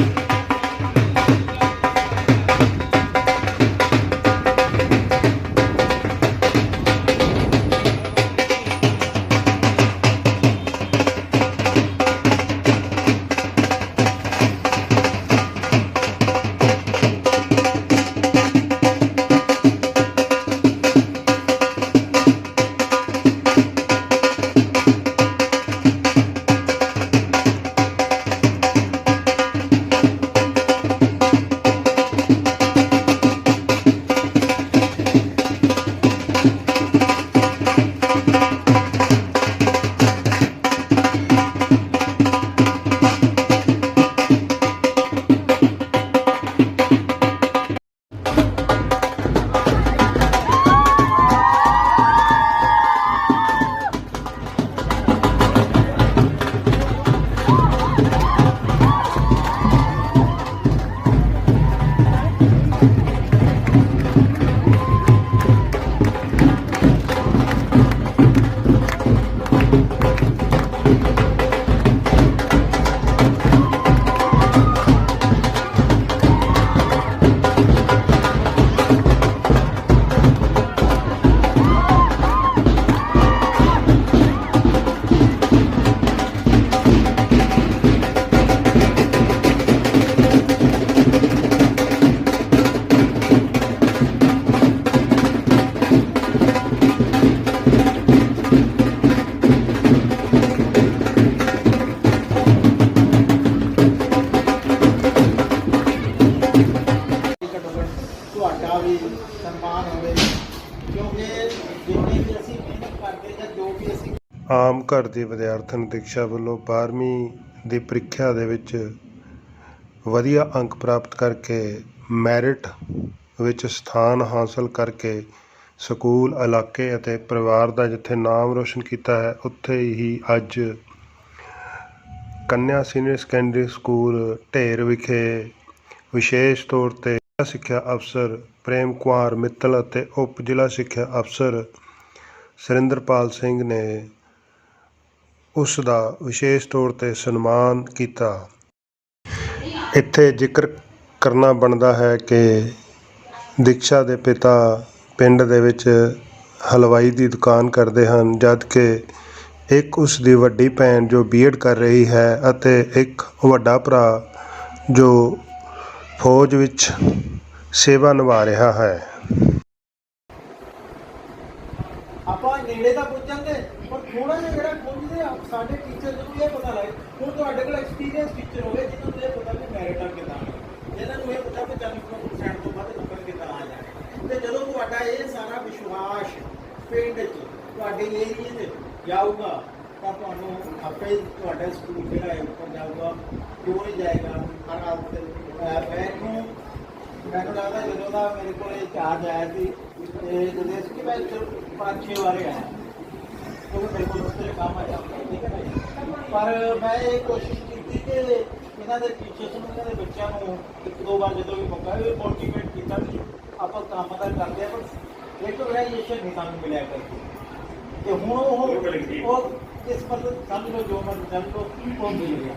ਘੱਟੋ ਵੀ ਸਨਮਾਨ ਹੋਵੇ। ਕਿਉਂਕਿ ਜਿੰਨੀ ਵੀ ਅਸੀਂ ਮਿਹਨਤ ਕਰਦੇ ਜਾਂ ਜੋ ਵੀ ਅਸੀਂ ਆਮ ਘਰ ਦੀ ਵਿਦਿਆਰਥਣ ਦੀਕਸ਼ਾ ਵੱਲੋਂ 12ਵੀਂ ਦੀ ਪ੍ਰੀਖਿਆ ਦੇ ਵਿੱਚ ਵਧੀਆ ਅੰਕ ਪ੍ਰਾਪਤ ਕਰਕੇ, ਮੈਰਿਟ ਵਿੱਚ ਸਥਾਨ ਹਾਸਲ ਕਰਕੇ ਸਕੂਲ, ਇਲਾਕੇ ਅਤੇ ਪਰਿਵਾਰ ਦਾ ਜਿੱਥੇ ਨਾਮ ਰੋਸ਼ਨ ਕੀਤਾ ਹੈ, ਉੱਥੇ ਹੀ ਅੱਜ ਕੰਨਿਆ ਸੀਨੀਅਰ ਸੈਕੰਡਰੀ ਸਕੂਲ ਢੇਰ ਵਿਖੇ ਵਿਸ਼ੇਸ਼ ਤੌਰ ਤੇ ਜ਼ਿਲ੍ਹਾ ਸਿੱਖਿਆ ਅਫਸਰ ਪ੍ਰੇਮ ਕੁਮਾਰ ਮਿੱਤਲ ਅਤੇ ਉਪ ਜ਼ਿਲ੍ਹਾ ਸਿੱਖਿਆ ਅਫਸਰ ਸੁਰਿੰਦਰਪਾਲ ਸਿੰਘ ਨੇ ਉਸ ਦਾ ਵਿਸ਼ੇਸ਼ ਤੌਰ ਤੇ ਸਨਮਾਨ ਕੀਤਾ। ਇੱਥੇ ਜ਼ਿਕਰ ਕਰਨਾ ਬਣਦਾ ਹੈ ਕਿ ਦੀਕਸ਼ਾ ਦੇ ਪਿਤਾ ਪਿੰਡ ਦੇ ਵਿੱਚ ਹਲਵਾਈ ਦੀ ਦੁਕਾਨ ਕਰਦੇ ਹਨ ਜਦ ਕਿ ਇੱਕ ਉਸ ਦੀ ਵੱਡੀ ਭੈਣ ਜੋ ਬੀਐਡ ਕਰ ਰਹੀ ਹੈ ਅਤੇ ਇੱਕ ਵੱਡਾ ਭਰਾ ਜੋ ਫੌਜ ਵਿੱਚ ਸੇਵਾ ਨਿਭਾ ਰਿਹਾ ਹੈ। ਆਪਾਂ ਨੇੜੇ ਤਾਂ ਪੁੱਜਾਂਗੇ, ਪਰ ਥੋੜਾ ਜਿਹਾ ਜਿਹੜਾ ਪੁੱਜਦੇ ਆ ਸਾਡੇ ਟੀਚਰ ਨੂੰ ਇਹ ਪਤਾ ਲੱਗੇ, ਹੁਣ ਤੁਹਾਡੇ ਕੋਲ ਐਕਸਪੀਰੀਅੰਸ ਟੀਚਰ ਹੋਵੇ, ਜਿਹਨੂੰ ਇਹ ਪਤਾ ਕਿ ਮੈਰਿਟ ਆ ਕਿਦਾਂ ਜਿਹਨਾਂ ਨੂੰ ਇਹ ਪਤਾ ਕਿ 40% ਤੋਂ ਵੱਧ ਨੰਬਰ ਕਿਦਾਂ ਆ ਜਾਣੇ ਤੇ ਜਦੋਂ ਤੁਹਾਡਾ ਇਹ ਸਾਰਾ ਵਿਸ਼ਵਾਸ ਪਿੰਡ 'ਚ, ਤੁਹਾਡੇ ਏਰੀਏ 'ਚ ਜਾਊਗਾ ਤਾਂ ਤੁਹਾਨੂੰ ਆਪੇ ਤੁਹਾਡਾ ਸਕੂਲ ਜਿਹੜਾ ਹੈ ਉੱਪਰ ਜਾਊਗਾ ਕਿਉਂ ਨਹੀਂ ਜਾਏਗਾ ਹਰ ਹਾਲ ਤੇ ਅਹ ਮੈਨੂੰ ਮੈਨੂੰ ਲੱਗਦਾ ਜਦੋਂ ਦਾ ਮੇਰੇ ਕੋਲ ਇਹ ਚਾਰਜ ਆਇਆ ਸੀ ਤੇ ਜਦੋਂ ਕਿ ਮੈਂ ਇੱਥੇ ਪੰਜ ਛੇ ਵਾਰੇ ਆਇਆ। ਕਿਉਂਕਿ ਮੇਰੇ ਕੋਲ ਉਸ ਤੇ ਕੰਮ ਆਇਆ ਠੀਕ ਹੈ? ਪਰ ਮੈਂ ਇਹ ਕੋਸ਼ਿਸ਼ ਕੀਤੀ ਕਿ ਇਹਨਾਂ ਦੇ ਟੀਚਰਸ ਨੂੰ ਇਹਨਾਂ ਦੇ ਬੱਚਿਆਂ ਨੂੰ ਇੱਕ ਦੋ ਵਾਰ ਜਦੋਂ ਵੀ ਮੌਕਾ ਇਹ ਮੋਟੀਵੇਟ ਕੀਤਾ ਕਿ ਆਪਾਂ ਕੰਮ ਤਾਂ ਕਰਦੇ ਆ ਪਰ ਰੈਕਗਨਾਈਜੇਸ਼ਨ ਨਹੀਂ ਸਾਨੂੰ ਮਿਲਿਆ ਕਰਦੀ ਤੇ ਹੁਣ ਉਹ ਉਹ ਕਿਸਮਤ ਸਮਝ ਲਓ ਜੋ ਮਰਜ਼ੀ ਸਮਝ ਲਓ ਉਹ ਮਿਲ ਗਿਆ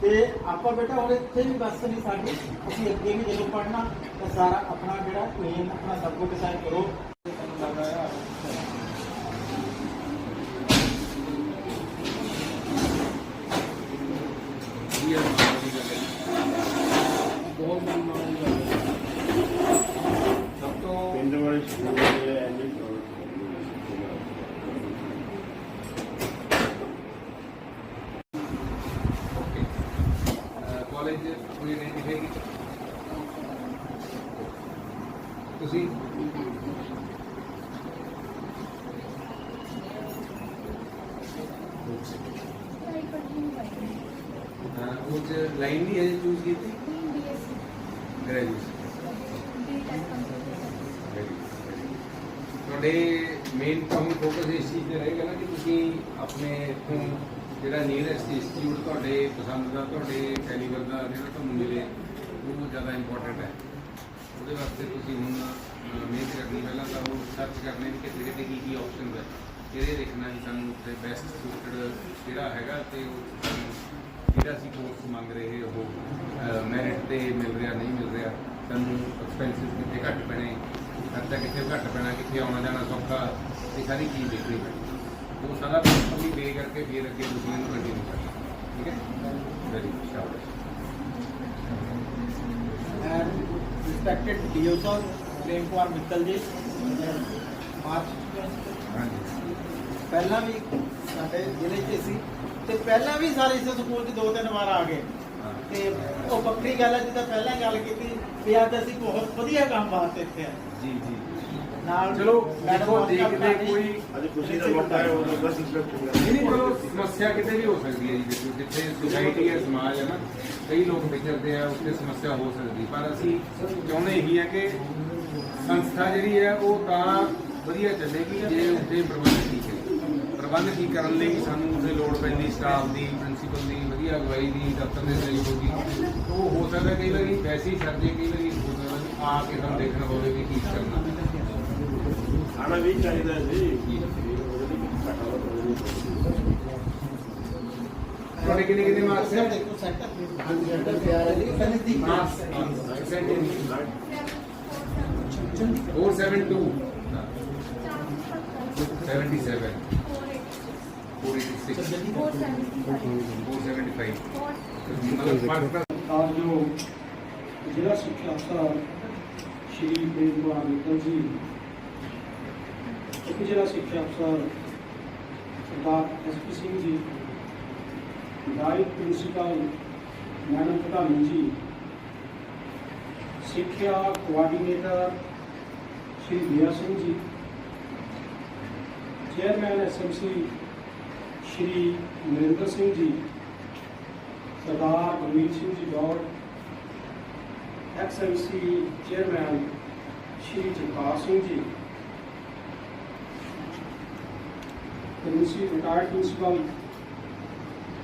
ਤੇ ਆਪਾਂ ਬੇਟਾ ਹੁਣ ਇੱਥੇ ਵੀ ਬਸ ਨਹੀਂ ਸਾਡੀ, ਅਸੀਂ ਅੱਗੇ ਵੀ ਜਦੋਂ ਪੜ੍ਹਨਾ, ਤਾਂ ਸਾਰਾ ਆਪਣਾ ਜਿਹੜਾ ਮੇਨ ਆਪਣਾ ਸਭ ਕੁਝ ਡਿਸਾਈਡ ਕਰੋ ਤੁਹਾਨੂੰ ਲੱਗ ਰਿਹਾ ਹੈ ਬਹੁਤ ਮਨ ਸਭ ਤੋਂ ਪਿੰਡ ਵਾਲੇ ਸਕੂਲ ਦੇ ਐਨੇ ਕਾਲਜ ਕੋਈ ਆਇਡੈਂਟੀਫਾਈ ਕੀਤਾ ਤੁਸੀਂ ਅਹ ਉਹ ਚ ਲਾਈਨ ਨਹੀਂ ਹੈ ਚੂਜ਼ ਕੀਤੀ? ਗ੍ਰੈਜੂਏਸ਼ਨ ਤੁਹਾਡੇ ਮੇਨ ਕੰਮ ਫੋਕਸ ਇਸ ਚੀਜ਼ ਤੇ ਰਹੇਗਾ ਨਾ ਕਿ ਤੁਸੀਂ ਆਪਣੇ ਇੱਥੋਂ ਜਿਹੜਾ ਨੀਅਰੈਸਟ ਇੰਸਟੀਚਿਊਟ ਤੁਹਾਡੇ ਪਸੰਦ ਦਾ ਤੁਹਾਡੇ ਕੈਲੀਬਰ ਦਾ ਜਿਹੜਾ ਤੁਹਾਨੂੰ ਮਿਲੇ ਉਹ ਜ਼ਿਆਦਾ ਇੰਪੋਰਟੈਂਟ ਹੈ। ਉਹਦੇ ਵਾਸਤੇ ਤੁਸੀਂ ਹੁਣ ਅਹ, ਮਿਹਨਤ ਕਰਨੀ ਪਹਿਲਾਂ ਤਾਂ ਉਹ ਸਰਚ ਕਰਨੇ ਵੀ ਕਿੱਥੇ ਕਿੱਥੇ ਕੀ ਕੀ ਆਪਸ਼ਨਸ ਹੈ। ਇਹਦੇ ਦੇਖਣਾ ਵੀ ਸਾਨੂੰ ਉੱਥੇ ਬੈਸਟ ਸੂਟਡ ਕਿਹੜਾ ਹੈਗਾ ਤੇ ਉਹ ਸਾਨੂੰ ਜਿਹੜਾ ਅਸੀਂ ਕੋਰਸ ਮੰਗ ਰਹੇ ਉਹ ਤੇ ਮਿਲ ਰਿਹਾ ਨਹੀਂ ਮਿਲ ਰਿਹਾ ਸਾਨੂੰ ਐਕਸਪੈਂਸਿਸ ਕਿੱਥੇ ਘੱਟ ਪੈਣੇ ਖਰਚਾ ਕਿੱਥੇ ਘੱਟ ਪੈਣਾ ਕਿੱਥੇ ਆਉਣਾ ਜਾਣਾ ਸੌਖਾ ਇਹ ਸਾਰੀ ਚੀਜ਼ ਦੇਖਣੀ ਪੈਣੀ ਉਹ ਸਾਰਾ ਪ੍ਰੋਪਰਲੀ ਪੇ ਕਰਕੇ ਫਿਰ ਅੱਗੇ ਤੁਸੀਂ ਇਹਨੂੰ ਕੰਟੀਨਿਊ ਕਰਨਾ ਠੀਕ ਹੈ ਵੈਰੀ ਸ਼ਾਬਾਸ਼ and respected DO sir, Prem Kumar Mittal ji, March ਹਾਂਜੀ ਪਹਿਲਾਂ ਵੀ ਸਾਡੇ ਜ਼ਿਲ੍ਹੇ 'ਚ ਸੀ। ਤੇ ਪਹਿਲਾਂ ਵੀ ਸਾਰੇ ਇਸ ਸਕੂਲ 'ਚ ਦੋ ਤਿੰਨ ਵਾਰ ਆ ਗਏ। ਹਾਂ। ਤੇ ਉਹ ਵੱਖਰੀ ਗੱਲ ਹੈ ਜਿੱਦਾਂ ਪਹਿਲਾਂ ਹੀ ਗੱਲ ਕੀਤੀ ਵੀ ਅੱਜ ਅਸੀਂ ਬਹੁਤ ਵਧੀਆ ਕੰਮ ਵਾਸਤੇ ਇੱਥੇ ਆਏ। ਜੀ ਜੀ। ਨਾਲ ਚਲੋ ਦੇਖੋ ਦੇਖਦੇ ਕੋਈ ਅੱਜ ਖੁਸ਼ੀ ਦਾ ਮੌਕਾ ਹੈ ਉਹ ਬਸ ਇੰਸਪੈਕਟ ਹੋ ਨਹੀਂ ਚਲੋ ਸਮੱਸਿਆ ਕਿਤੇ ਵੀ ਹੋ ਸਕਦੀ ਹੈ ਜੀ ਦੇਖੋ ਜਿੱਥੇ ਸੁਸਾਇਟੀ ਹੈ ਸਮਾਜ ਹੈ ਨਾ ਕਈ ਲੋਕ ਵਿਚਰਦੇ ਆ ਉੱਥੇ ਸਮੱਸਿਆ ਹੋ ਸਕਦੀ ਪਰ ਅਸੀਂ ਚਾਹੁੰਦੇ ਇਹੀ ਹੈ ਕਿ ਸੰਸਥਾ ਜਿਹੜੀ ਹੈ ਉਹ ਤਾਂ ਵਧੀਆ ਚੱਲੇਗੀ ਜੇ ਉੱਥੇ ਪ੍ਰਬੰਧ ਹੈ ਪ੍ਰਬੰਧ ਠੀਕ ਕਰਨ ਲਈ ਸਾਨੂੰ ਉਹਦੇ ਲੋੜ ਪੈਂਦੀ ਸਟਾਫ ਦੀ ਪ੍ਰਿੰਸੀਪਲ ਦੀ ਵਧੀਆ ਅਗਵਾਈ ਦੀ ਦਫ਼ਤਰ ਦੇ ਸਹਿਯੋਗ ਦੀ ਉਹ ਹੋ ਸਕਦਾ ਕਈ ਵਾਰੀ ਵੈਸੇ ਹੀ ਸਰਜੇ ਕਈ ਵਾਰੀ ਹੋ ਸਕਦਾ ਵੀ ਆ ਕੇ ਸਾਨੂੰ ਦੇਖਣਾ ਪਵੇ ਕਿ ਕੀ ਕਰਨਾ। ਆਣਾ ਵੀ ਚਾਹੀਦਾ ਹੈ ਜੀ। ਉਹਦੇ ਲਈ ਘਾਟਾ ਵਾ ਉਹਦੇ ਲਈ ਤੁਹਾਡੇ ਕਿੰਨੇ ਕਿੰਨੇ ਮਾਰਕਸ ਹੈ ਦੇਖੋ ਸੈਂਟਰ ਹਾਂਜੀ ਸੈਂਟਰ ਤੇ ਆ ਰਹੀ ਹੈ ਨਜ਼ਦੀਕ ਮਾਰਕਸ ਪਰਸੈਂਟੇਜ 472 77 फोर आज जो जिला शिक्षा अफसर श्री प्रेम कुमार मित्तल जी उप जिला शिक्षा अफसर सरदार S P Singh ji DIET principal madam Pradhani ji, शिक्षा coordinator Shri Diya Singh ji, chairman S M C Shri Narendra Singh ji सरदार गुरमीत सिंह जी Gaur एक्सएमसी chairman Shri Jagpal Singh ji Princy retired principal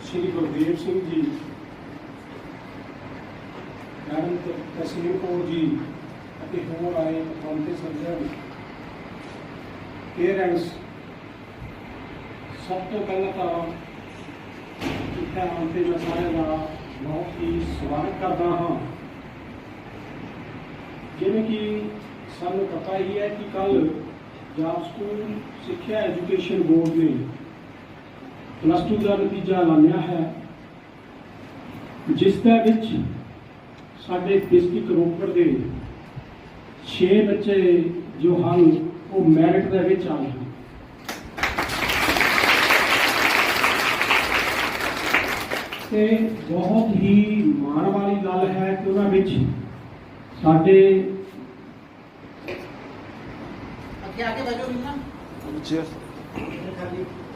Shri Gurdev Singh ji madam Tasim Kaur ji ਅਤੇ ਹੋਰ ਆਏ ਪਤਵੰਤੇ ਸੱਜਣ ਪੇਰੈਂਟਸ ਸਭ ਤੋਂ ਪਹਿਲਾਂ ਤਾਂ ਇੱਥੇ ਆਉਣ ਤੇ ਮੈਂ ਸਾਰਿਆਂ ਦਾ ਬਹੁਤ ਹੀ ਸਵਾਗਤ ਕਰਦਾ ਹਾਂ। ਜਿਵੇਂ ਕਿ ਸਾਨੂੰ ਪਤਾ ਹੀ ਹੈ ਕਿ ਕੱਲ ਪੰਜਾਬ ਸਕੂਲ ਸਿੱਖਿਆ ਐਜੂਕੇਸ਼ਨ ਬੋਰਡ ਨੇ ਪਲੱਸ 2 ਦਾ ਨਤੀਜਾ ਐਲਾਨਿਆ ਹੈ, ਜਿਸ ਦੇ ਵਿੱਚ ਸਾਡੇ ਡਿਸਟ੍ਰਿਕਟ ਰੋਪੜ ਦੇ 6 ਬੱਚੇ ਜੋ ਹਨ, ਉਹ ਮੈਰਿਟ ਦੇ ਵਿੱਚ ਆਏ ਹਨ। ਤੇ ਬਹੁਤ ਹੀ ਮਾਣ ਵਾਲੀ ਗੱਲ ਹੈ ਕਿ ਉਹਨਾਂ ਵਿੱਚ ਸਾਡੇ ਅੱਗੇ ਆ ਕੇ ਬੈਠੋ ਨਾ।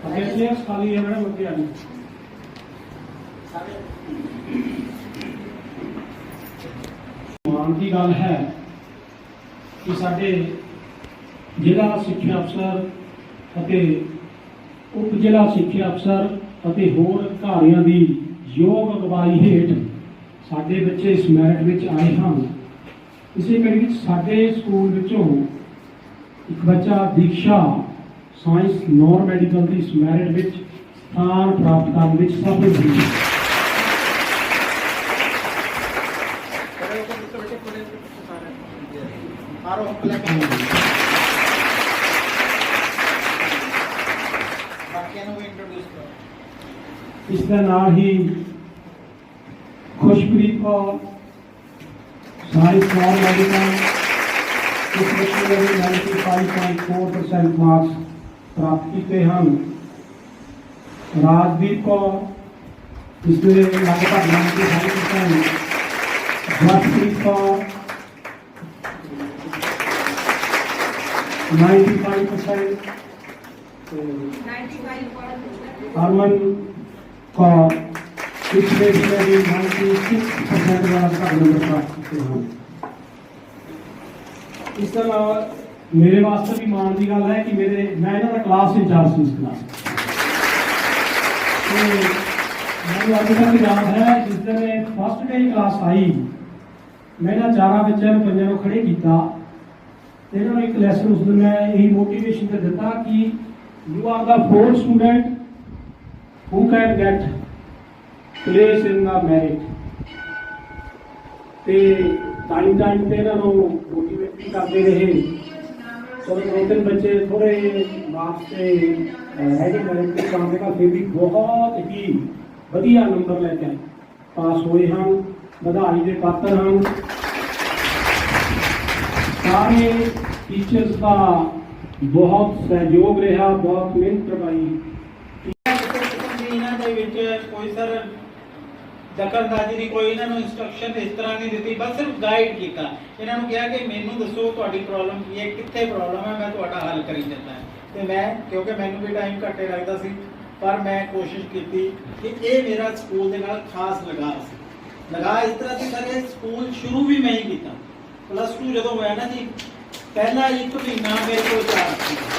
ਖਾਲੀ ਅੱਗੇ ਚੇਅਰਸ ਖਾਲੀ ਹੈ ਮੈਡਮ ਅੱਗੇ ਆ ਜੀ ਸਾਰੇ ਮਾਣ ਦੀ ਗੱਲ ਹੈ ਕਿ ਸਾਡੇ ਜ਼ਿਲ੍ਹਾ ਸਿੱਖਿਆ ਅਫਸਰ ਅਤੇ ਉਪ ਜ਼ਿਲ੍ਹਾ ਸਿੱਖਿਆ ਅਫਸਰ ਅਤੇ ਹੋਰ ਅਧਿਕਾਰੀਆਂ ਦੀ ਯੋਗ ਅਗਵਾਈ ਹੇਠ ਸਾਡੇ ਬੱਚੇ ਇਸ ਮੈਰਿਟ ਵਿੱਚ ਆਏ ਹਨ ਇਸੇ ਕੜੀ ਵਿੱਚ ਸਾਡੇ ਸਕੂਲ ਵਿੱਚੋਂ ਇੱਕ ਬੱਚਾ ਦੀਕਸ਼ਾ ਸਾਇੰਸ ਨੌਨ ਮੈਡੀਕਲ ਦੀ ਇਸ ਮੈਰਿਟ ਵਿੱਚ ਸਥਾਨ ਪ੍ਰਾਪਤ ਕਰਨ ਵਿੱਚ ਸਫਲ ਹੋਈ ਬੜੇ ਉੱਪਰ ਉੱਪਰ ਬੈਠੇ ਪੂਰੇ ਸਾਰੇ ਮਾਰੋ ਹੱਕ ਲੈ ਕੇ ਬਾਕੀਆਂ ਨੂੰ ਵੀ ਇੰਟਰੋਡਿਊਸ ਕਰੋ ਇਸ ਦੇ ਨਾਲ ਹੀ Khushpreet Kaur science non medical ਇਸ ਵਿੱਚ ਨੇ 95.4% ਮਾਰਕਸ ਪ੍ਰਾਪਤ ਕੀਤੇ ਹਨ। ਰਾਜਦੀਪ ਕੌਰ ਇਸ ਦੇ ਲਗਭਗ 95% ਜਸਪ੍ਰੀਤ ਕੌਰ 95% ਤੇ ਹਰਮਨ ਕੌਰ ਇਸ ਵਿੱਚ ਮੇਰੀ 96% ਵਾਲਾ ਘੱਟ ਨੰਬਰ ਪ੍ਰਾਪਤ ਕੀਤੇ ਹਨ ਇਸ ਤੋਂ ਇਲਾਵਾ ਮੇਰੇ ਵਾਸਤੇ ਵੀ ਮਾਣ ਦੀ ਗੱਲ ਹੈ ਕਿ ਮੇਰੇ ਮੈਂ ਇਹਨਾਂ ਦਾ ਕਲਾਸ ਇੰਚਾਰਜ ਸੀ ਇਸ ਕਲਾਸ ਤੇ ਮੈਨੂੰ ਅੱਜ ਤੱਕ ਯਾਦ ਹੈ ਜਿਸ ਦਿਨ ਫਸਟ ਡੇ ਕਲਾਸ ਆਈ ਮੈਂ ਇਹਨਾਂ ਚਾਰਾਂ ਬੱਚਿਆਂ ਨੂੰ ਪੰਜਾਂ ਨੂੰ ਖੜੇ ਕੀਤਾ ਤੇ ਇਹਨਾਂ ਨੂੰ ਇੱਕ ਲੈਸਨ ਉਸ ਦਿਨ ਮੈਂ ਇਹੀ ਮੋਟੀਵੇਸ਼ਨ ਤੇ ਦਿੱਤਾ ਕਿ you are the four student who can get place in the merit? ਤੇ ਟਾਈਮ ਟਾਈਮ ਤੇ ਇਹਨਾਂ ਨੂੰ ਮੋਟੀਵੇਟ ਵੀ ਕਰਦੇ ਰਹੇ ਚਲੋ ਦੋ ਤਿੰਨ ਬੱਚੇ ਥੋੜੇ ਮਾਰਕਸ ਤੇ ਅਹ, ਹੈਗੇ ਮੇਰੇ ਤੇ ਕੰਮ ਦੇ ਫਿਰ ਵੀ ਬਹੁਤ ਹੀ ਵਧੀਆ ਨੰਬਰ ਲੈ ਕੇ ਪਾਸ ਹੋਏ ਹਨ ਵਧਾਈ ਦੇ ਪਾਤਰ ਹਨ ਸਾਰੇ ਟੀਚਰਸ ਦਾ ਬਹੁਤ ਸਹਿਯੋਗ ਰਿਹਾ ਬਹੁਤ ਮਿਹਨਤ ਕਰਵਾਈ ਇਹਨਾਂ ਕੋਈ ਸਰ ਦਖਲਅੰਦਾਜ਼ੀ ਦੀ ਕੋਈ ਇਹਨਾਂ ਨੂੰ ਇਨਸਟਰਕਸ਼ਨ ਇਸ ਤਰ੍ਹਾਂ ਨਹੀਂ ਦਿੱਤੀ, ਬਸ ਸਿਰਫ ਗਾਈਡ ਕੀਤਾ। ਇਹਨਾਂ ਨੂੰ ਕਿਹਾ ਕਿ ਮੈਨੂੰ ਦੱਸੋ ਤੁਹਾਡੀ ਪ੍ਰੋਬਲਮ ਕੀ ਹੈ, ਕਿੱਥੇ ਪ੍ਰੋਬਲਮ ਹੈ, ਮੈਂ ਤੁਹਾਡਾ ਹੱਲ ਕਰੀ ਦਿੰਦਾ ਤੇ ਮੈਂ, ਕਿਉਂਕਿ ਮੈਨੂੰ ਵੀ ਟਾਈਮ ਘੱਟੇ ਲੱਗਦਾ ਸੀ, ਪਰ ਮੈਂ ਕੋਸ਼ਿਸ਼ ਕੀਤੀ ਕਿ ਇਹ ਮੇਰਾ ਸਕੂਲ ਦੇ ਨਾਲ ਖਾਸ ਲਗਾਅ ਸੀ। ਲਗਾਅ ਇਸ ਤਰ੍ਹਾਂ ਸੀ, ਸਰ, ਇਹ ਸਕੂਲ ਸ਼ੁਰੂ ਵੀ ਮੈਂ ਹੀ ਕੀਤਾ। ਪਲੱਸ 2 ਜਦੋਂ ਹੋਇਆ ਨਾ ਜੀ, ਪਹਿਲਾ ਇੱਕ ਮਹੀਨਾ ਮੇਰੇ ਕੋਲ ਚਾਰ ਸੀ।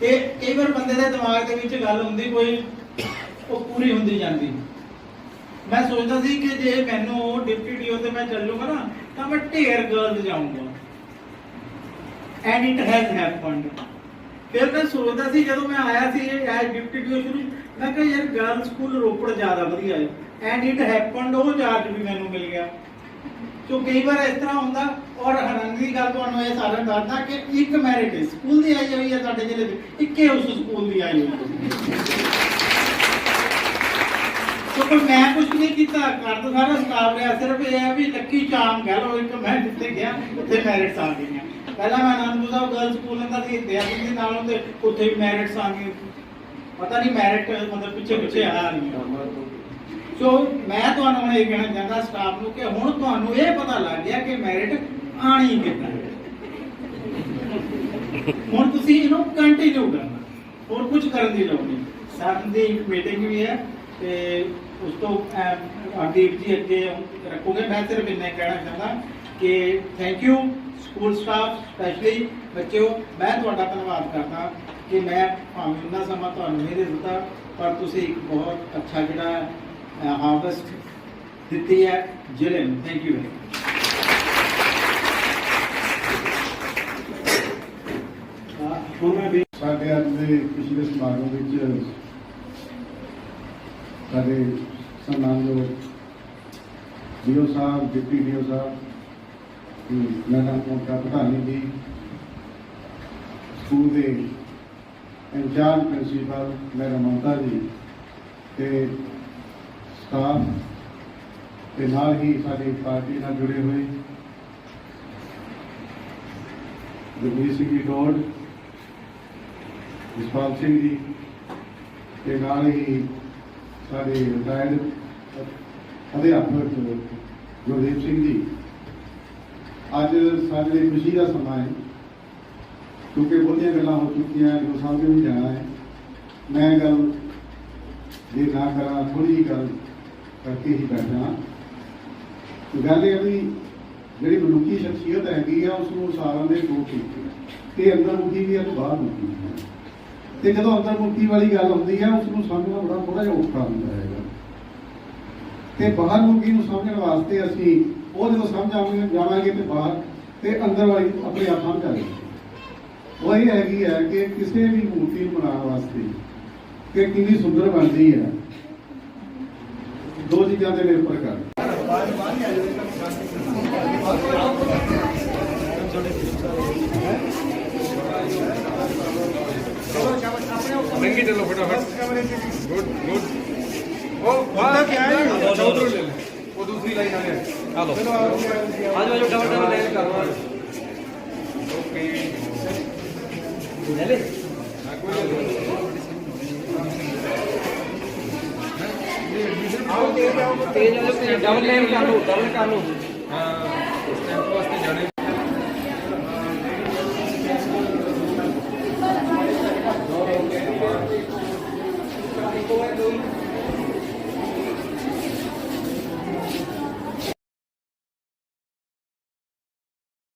ਤੇ ਕਈ ਵਾਰ ਬੰਦੇ ਦੇ ਦਿਮਾਗ ਦੇ ਵਿੱਚ ਗੱਲ ਹੁੰਦੀ ਕੋਈ, ਉਹ ਪੂਰੀ ਹੁੰਦੀ ਜਾਂਦੀ। ਮੈਂ ਸੋਚਦਾ ਸੀ ਕਿ ਜੇ ਮੈਨੂੰ ਡਿਪਟੀ ਡੀਓ ਤੇ ਮੈਂ ਚੱਲੂਗਾ ਨਾ, ਤਾਂ ਮੈਂ ਢੇਰ ਗਰਲਸ ਜਾਊਂਗਾ। ਐਂਡ ਇਟ ਹੈਜ਼ ਹੈਪਨਡ ਫਿਰ ਮੈਂ ਸੋਚਦਾ ਸੀ, ਜਦੋਂ ਮੈਂ ਆਇਆ ਸੀ ਐਜ਼ ਡਿਪਟੀ ਡੀਓ ਸ਼ੁਰੂ, ਮੈਂ ਕਿਹਾ ਯਾਰ ਗਰਲ ਸਕੂਲ ਰੋਪੜ ਜ਼ਿਆਦਾ ਵਧੀਆ ਹੈ। ਐਂਡ ਇਟ ਹੈਪਨਡ ਉਹ ਚਾਰਜ ਵੀ ਮੈਨੂੰ ਮਿਲ ਗਿਆ। ਸੋ ਕਈ ਵਾਰ ਇਸ ਤਰ੍ਹਾਂ ਹੁੰਦਾ, ਔਰ ਹੈਰਾਨੀ ਦੀ ਗੱਲ ਤੁਹਾਨੂੰ ਇਹ ਸਾਰਿਆਂ ਦੱਸਦਾ ਕਿ ਇੱਕ ਮੈਰਿਟ ਸਕੂਲ ਦੀ ਆਈ ਹੋਈ ਹੈ ਸਾਡੇ ਜ਼ਿਲ੍ਹੇ ਵਿੱਚ ਇੱਕੇ ਉਸ ਸਕੂਲ ਦੀ ਆਈ ਹੋਈ ਸੋ ਕੋਈ ਮੈਂ ਕੁਝ ਨਹੀਂ ਕੀਤਾ ਕਰ ਤਾਂ ਸਾਰਾ ਸਟਾਫ ਰਿਹਾ, ਸਿਰਫ ਇਹ ਹੈ ਵੀ ਲੱਕੀ ਚਾਮ ਕਹਿ ਲਓ, ਇੱਕ ਮੈਂ ਜਿੱਥੇ ਗਿਆ, ਉੱਥੇ ਮੈਰਿਟਸ ਆ ਗਈਆਂ। ਪਹਿਲਾਂ ਮੈਂ ਆਨੰਦਪੁਰ ਸਾਹਿਬ ਗਰਲ ਸਕੂਲ ਅੰਦਰ ਸੀ ਦਿਆ ਸਿੰਘ ਨਾਲ ਹੁੰਦੇ ਉੱਥੇ ਮੈਰਿਟਸ ਆ ਗਏ ਪਤਾ ਨਹੀਂ ਮੈਰਿਟ ਮਤਲਬ ਪਿੱਛੇ ਪਿੱਛੇ ਆ ਰਹੀਆਂ। ਸੋ ਮੈਂ ਤੁਹਾਨੂੰ ਹੁਣ ਇਹ ਕਹਿਣਾ ਚਾਹੁੰਦਾ ਸਟਾਫ ਨੂੰ ਕਿ ਹੁਣ ਤੁਹਾਨੂੰ ਇਹ ਪਤਾ ਲੱਗ ਗਿਆ ਕਿ ਮੈਰਿਟ ਆਣੀ ਕਿੱਦਾਂ ਹੁਣ ਤੁਸੀਂ ਇਹਨੂੰ ਕੰਟੀਨਿਊ ਕਰਨਾ। ਹੋਰ ਕੁਝ ਕਰਨ ਦੀ ਲੋੜ ਨਹੀਂ। ਸਾਡੀ ਦੀ ਇੱਕ ਮੀਟਿੰਗ ਵੀ ਹੈ ਤੇ ਉਸ ਤੋਂ ਅਦੀਪ ਜੀ ਅੱਗੇ ਰੱਖੋਗੇ। ਮੈਂ ਸਿਰਫ ਇੰਨਾ ਹੀ ਕਹਿਣਾ ਚਾਹੁੰਦਾ ਕਿ thank you school staff specially ਬੱਚਿਓ, ਮੈਂ ਤੁਹਾਡਾ ਧੰਨਵਾਦ ਕਰਦਾ ਕਿ ਮੈਂ ਭਾਵੇਂ ਉਹਨਾਂ ਸਮਾਂ ਤੁਹਾਨੂੰ ਨਹੀਂ ਦੇ ਦਿੱਤਾ, ਪਰ ਤੁਸੀਂ ਇੱਕ ਬਹੁਤ ਅੱਛਾ ਜਿਹੜਾ ਹਾਰਵੈਸਟ ਦਿੱਤੀ ਹੈ ਜ਼ਿਲ੍ਹੇ ਨੂੰ ਥੈਂਕ ਯੂ ਸਾਡੇ ਅੱਜ ਦੇ ਪਿਛਲੇ ਸਮਾਗਮ ਵਿੱਚ ਸਾਡੇ ਸਨਮਾਨਯੋਗ ਡੀਓ ਸਾਹਿਬ, ਡਿਪਟੀ ਡੀਓ ਸਾਹਿਬ ਮੈਡਮ ਮੋਟਾ ਪ੍ਰਧਾਨੀ ਜੀ ਸਕੂਲ ਦੇ ਇੰਚਾਰਜ ਪ੍ਰਿੰਸੀਪਲ ਮੈਡਮ ਮਮਤਾ ਜੀ, ਤੇ ਸਟਾਫ ਤੇ ਨਾਲ ਹੀ ਸਾਡੀ ਪਾਰਟੀ ਨਾਲ ਜੁੜੇ ਹੋਏ ਜਗਦੀਸ਼ ਸਿੰਘ ਜੀ ਡੋਡ ਜਸਪਾਲ ਸਿੰਘ ਜੀ ਤੇ ਨਾਲ ਹੀ ਸਾਡੇ ਰਿਟਾਇਰਡ ਅਧਿਆਪਕ ਗੁਰਦੀਪ ਸਿੰਘ ਜੀ। ਅੱਜ ਸਾਡੇ ਲਈ ਖੁਸ਼ੀ ਦਾ ਸਮਾਂ ਹੈ, ਕਿਉਂਕਿ ਬਹੁਤੀਆਂ ਗੱਲਾਂ ਹੋ ਚੁੱਕੀਆਂ ਜੋ ਸਾਹਮਣੇ ਵੀ ਜਾਣਾ ਹੈ। ਮੈਂ ਗੱਲ ਜੇ ਨਾ ਕਰਾਂ ਥੋੜੀ ਜਿਹੀ ਗੱਲ ਕਰਕੇ ਹੀ ਬੈਠਾ। ਗੱਲ ਇਹ ਵੀ ਜਿਹੜੀ ਮਨੁੱਖੀ ਸ਼ਖਸੀਅਤ ਹੈਗੀ ਆ ਉਸ ਨੂੰ ਸਾਰਾਂ ਦੇ ਦੋ ਤਰੀਕੇ ਤੇ ਅੰਦਰ ਮੁਖੀ ਵੀ ਹੈ ਤੇ ਬਾਹਰ ਮੁਖੀ ਵੀ ਤੇ ਜਦੋਂ ਅੰਦਰ ਮੁਖੀ ਵਾਲੀ ਗੱਲ ਹੁੰਦੀ ਹੈ ਉਸ ਨੂੰ ਸਮਝਣਾ ਬੜਾ ਥੋੜਾ ਜਿਹਾ ਔਖਾ ਹੁੰਦਾ ਹੈਗਾ। ਤੇ ਬਾਹਰ ਮੁਖੀ ਨੂੰ ਸਮਝਣ ਵਾਸਤੇ ਅਸੀਂ ਉਹ ਜਦੋਂ ਸਮਝ ਆਵਾਂਗੇ ਜਾਵਾਂਗੇ ਤੇ ਬਾਹਰ ਤੇ ਅੰਦਰ ਵਾਲੀ ਆਪਣੇ ਆਪ ਸਮਝ ਆਏਗੀ ਉਹ ਇਹ ਹੈਗੀ ਹੈ ਕਿ ਕਿਸੇ ਵੀ ਮੂਰਤੀ ਨੂੰ ਬਣਾਉਣ ਵਾਸਤੇ ਕਿ ਕਿੰਨੀ ਸੁੰਦਰ ਬਣਦੀ ਹੈ ਦੋ ਚੀਜ਼ਾਂ ਤੇ ਨਿਰਭਰ ਕਰਦਾ ਬ੍ਰਿੰਗ ਇਟ ਲੋ ਫਟਾਫਟ। ਗੁੱਡ ਗੁੱਡ ਉਹ ਵਾਹ ਕੀ ਆਇਆ ਉਧਰੋਂ ਲੈ ਲੈ। ਉਹ ਦੂਸਰੀ ਲਾਈਨ ਆ ਗਿਆ। ਹਲੋ। ਆਜੋ ਆਜੋ ਡਬਲ ਡਬਲ ਲਾਈਨ ਕਰ। ਲਓ ਓਕੇ। ਲੈ ਲੈ। ਡਬਲ ਲਾਈਨ ਕਰ ਲਓ ਡਬਲ ਕਰ ਲਓ। ਹਾਂ ਸਟੈਂਪ ਵਾਸਤੇ ਜਾਣੇ।